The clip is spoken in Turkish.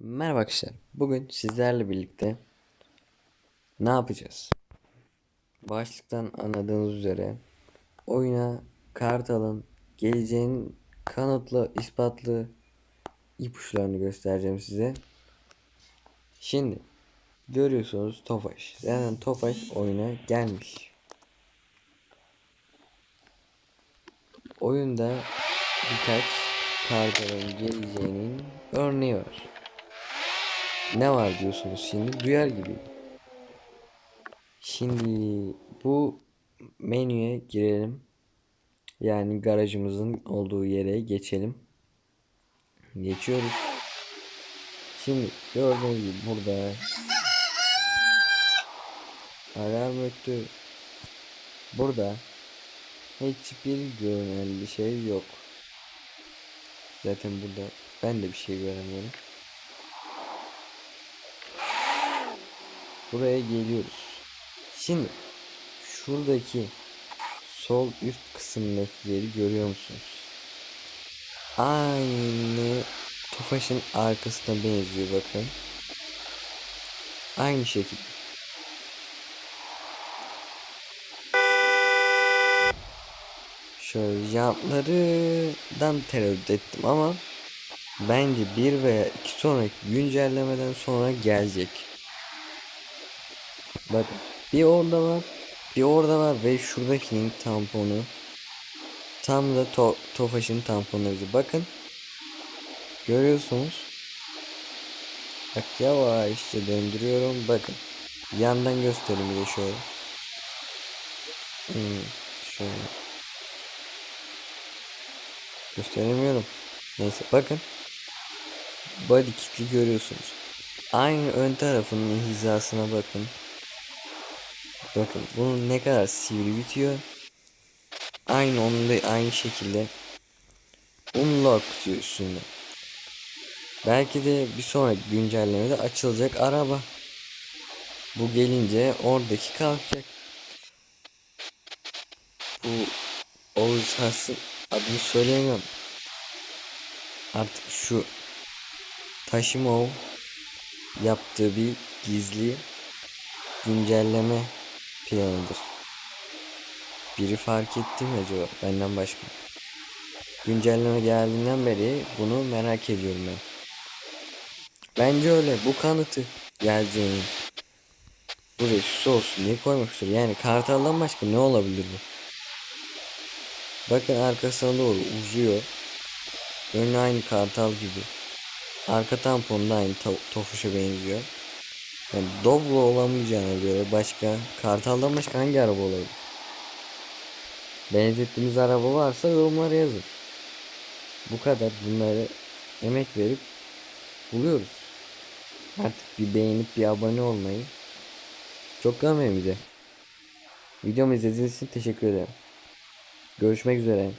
Merhaba arkadaşlar. Bugün sizlerle birlikte ne yapacağız? Başlıktan anladığınız üzere oyuna Kartal'ın geleceğin kanıtlı, ispatlı ipuçlarını göstereceğim size. Şimdi görüyorsunuz Tofaş. Zaten Tofaş oyuna gelmiş. Oyunda birkaç Kartal'ın geleceğinin örneği var. Ne var diyorsunuz şimdi? Duyar gibi. Şimdi bu menüye girelim. Yani garajımızın olduğu yere geçelim. Geçiyoruz. Şimdi gördüğünüz gibi burada alarm öttü. Burada hiçbir görünen bir şey yok. Zaten burada ben de bir şey göremiyorum. Buraya geliyoruz. Şimdi şuradaki sol üst kısımdakileri görüyor musunuz? Aynı Tofaş'ın arkasına benziyor bakın. Aynı şekilde. Şöyle jantlardan tereddüt ettim ama bence bir veya iki sonraki güncellemeden sonra gelecek. Bakın bir orada var bir orada var ve şuradakinin tamponu. Tam da to Tofaş'ın tamponu bakın görüyorsunuz. Bak yavaşça döndürüyorum. Bakın yandan göstereyim bir de şöyle. Hmm, şöyle. Gösteremiyorum. Neyse bakın. Body kitli görüyorsunuz. Aynı ön tarafının hizasına bakın Bakın bunun ne kadar sivri bitiyor. Aynı onun da aynı şekilde unlock diyor üstünde. Belki de bir sonraki güncellemede açılacak araba. Bu gelince oradaki kalkacak. Bu Oğuz adını söyleyemiyorum. Artık şu Taşimov yaptığı bir gizli güncelleme planıdır. Biri fark etti mi acaba benden başka? Güncelleme geldiğinden beri bunu merak ediyorum ben. Bence öyle bu kanıtı geleceğini. Buraya şu olsun diye koymuştur. Yani kartaldan başka ne olabilir bu? Bakın arkasına doğru uzuyor. Önü aynı kartal gibi. Arka tamponu da aynı to tofuşa benziyor. Yani Doblo olamayacağına göre başka Kartal'dan başka hangi araba olabilir? Benzettiğiniz araba varsa yorumlara yazın. Bu kadar bunları emek verip buluyoruz. Artık bir beğenip bir abone olmayı çok görmeyin bize. Videomu izlediğiniz için teşekkür ederim. Görüşmek üzere.